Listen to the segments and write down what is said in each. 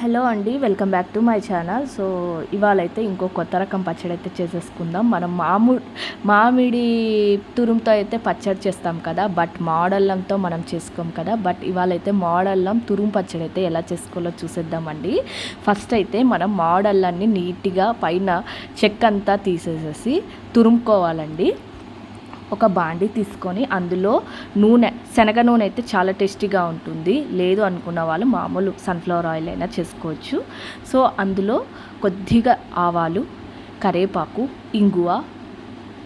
Hello అండి welcome back to my channel. So ఇవాళ అయితే ఇంకో కొత్త రకం పచ్చడి అయితే చేసేసుకుందాం. మనం మాము మామిడి తురుముతో అయితే పచ్చడి చేస్తాం కదా బట్ మాడల్లంతో మనం చేసుకోం కదా. బట్ ఇవాళైతే అయితే మాడల్లం తురుము పచ్చడి అయితే ఎలా చేసుకోవాలో చూసేద్దామండి. ఫస్ట్ అయితే మనం మాడల్లాన్ని నీట్గా పైన చెక్క అంతా తీసేసేసి తురుముకోవాలండి. ఒక బాండి తీసుకొని అందులో నూనె శనగ నూనె అయితే చాలా టేస్టీగా ఉంటుంది. లేదు అనుకున్న వాళ్ళు మామూలు సన్ఫ్లవర్ ఆయిల్ అయినా చేసుకోవచ్చు. సో అందులో కొద్దిగా ఆవాలు కరేపాకు ఇంగువ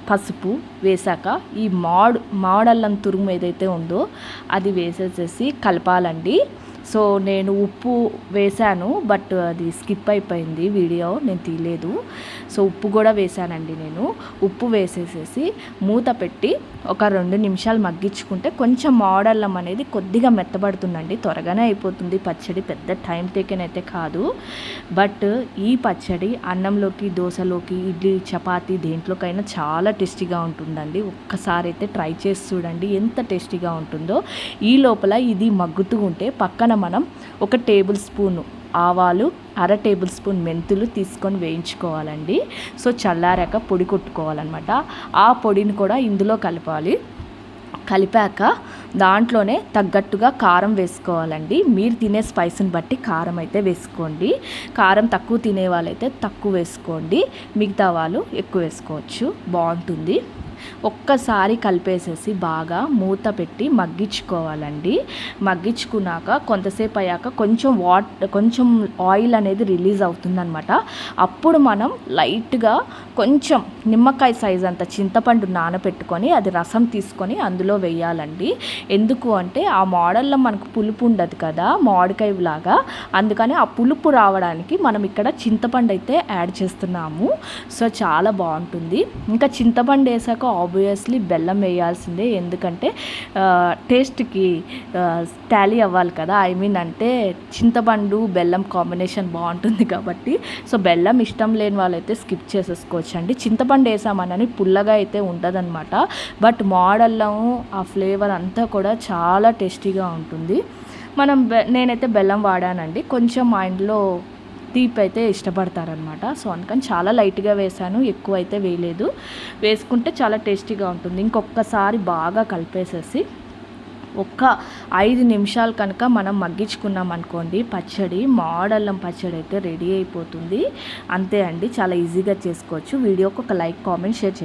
పసుపు వేశాక ఈ మాడు మాడల్లం తురుము ఏదైతే ఉందో అది వేసేసేసి కలపాలండి. సో నేను ఉప్పు వేశాను బట్ అది స్కిప్ అయిపోయింది వీడియో నేను తీయలేదు. సో ఉప్పు కూడా వేశానండి నేను. ఉప్పు వేసేసేసి మూత పెట్టి ఒక రెండు నిమిషాలు మగ్గించుకుంటే కొంచెం మోడల్లం అనేది కొద్దిగా మెత్తబడుతుందండి. త్వరగానే అయిపోతుంది. పచ్చడి పెద్ద టైం టేకెన్ అయితే కాదు. బట్ ఈ పచ్చడి అన్నంలోకి దోశలోకి ఇడ్లీ చపాతీ దేంట్లోకైనా చాలా టేస్టీగా ఉంటుందండి. ఒక్కసారి అయితే ట్రై చేసి చూడండి ఎంత టేస్టీగా ఉంటుందో. ఈ లోపల ఇది మగ్గుతూ ఉంటే పక్కన మనం ఒక టేబుల్ స్పూను ఆవాలు అర టేబుల్ స్పూన్ మెంతులు తీసుకొని వేయించుకోవాలండి. సో చల్లారాక పొడి కొట్టుకోవాలన్నమాట. ఆ పొడిని కూడా ఇందులో కలపాలి. కలిపాక దాంట్లోనే తగ్గట్టుగా కారం వేసుకోవాలండి. మీరు తినే స్పైస్ని బట్టి కారం అయితే వేసుకోండి. కారం తక్కువ తినే వాళ్ళైతే తక్కువ వేసుకోండి. మిగతా వాళ్ళు ఎక్కువ వేసుకోవచ్చు. బాగుంటుంది. ఒక్కసారి కలిపేసేసి బాగా మూత పెట్టి మగ్గించుకోవాలండి. మగ్గించుకున్నాక కొంతసేపు అయ్యాక కొంచెం వాట్ కొంచెం ఆయిల్ అనేది రిలీజ్ అవుతుందనమాట అప్పుడు మనం లైట్గా కొంచెం నిమ్మకాయ సైజ్ అంత చింతపండు నానబెట్టుకొని అది రసం తీసుకొని అందులో వేయాలండి. ఎందుకు అంటే ఆ మోడల్లో మనకు పులుపు ఉండదు కదా మామిడికాయ లాగా. అందుకని ఆ పులుపు రావడానికి మనం ఇక్కడ చింతపండు అయితే యాడ్ చేస్తున్నాము. సో చాలా బాగుంటుంది. ఇంకా చింతపండు వేసాక ఆబ్వియస్లీ బెల్లం వేయాల్సిందే. ఎందుకంటే టేస్ట్కి టాలీ అవ్వాలి కదా. ఐ మీన్ అంటే చింతపండు బెల్లం కాంబినేషన్ బాగుంటుంది కాబట్టి. సో బెల్లం ఇష్టం లేని వాళ్ళైతే స్కిప్ చేసేసుకోవచ్చు అండి చింతపండు వేసామనని పుల్లగా అయితే ఉండదనమాట బట్ మోడల్లో ఆ ఫ్లేవర్ అంతా కూడా చాలా టేస్టీగా ఉంటుంది. మనం నేనైతే బెల్లం వాడానండి. కొంచెం మా ఇంట్లో తీపి అయితే ఇష్టపడతారనమాట. సో అందుకని చాలా లైట్గా వేసాను ఎక్కువ అయితే వేయలేదు. వేసుకుంటే చాలా టేస్టీగా ఉంటుంది. ఇంకొకసారి బాగా కలిపేసేసి ఒక్క ఐదు నిమిషాలు కనుక మనం మగ్గించుకున్నాం అనుకోండి పచ్చడి మాడల్లం పచ్చడి అయితే రెడీ అయిపోతుంది. అంతే అండి. చాలా ఈజీగా చేసుకోవచ్చు. వీడియోకి ఒక లైక్ కామెంట్ షేర్